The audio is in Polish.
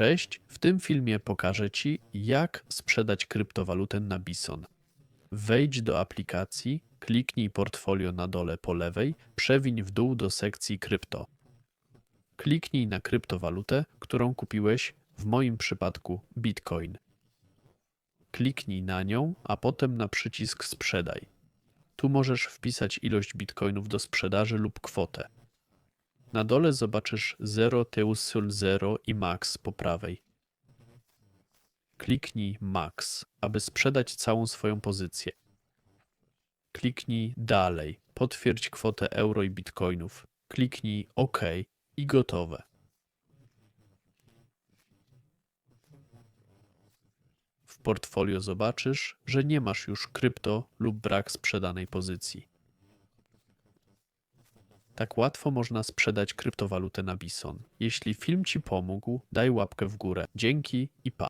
Cześć, w tym filmie pokażę Ci, jak sprzedać kryptowalutę na Bison. Wejdź do aplikacji, kliknij portfolio na dole po lewej, przewiń w dół do sekcji krypto. Kliknij na kryptowalutę, którą kupiłeś, w moim przypadku Bitcoin. Kliknij na nią, a potem na przycisk sprzedaj. Tu możesz wpisać ilość bitcoinów do sprzedaży lub kwotę. Na dole zobaczysz 0, Teusul 0 i Max po prawej. Kliknij Max, aby sprzedać całą swoją pozycję. Kliknij Dalej, potwierdź kwotę euro i bitcoinów. Kliknij OK i gotowe. W portfolio zobaczysz, że nie masz już krypto lub brak sprzedanej pozycji. Tak łatwo można sprzedać kryptowalutę na Bison. Jeśli film Ci pomógł, daj łapkę w górę. Dzięki i pa.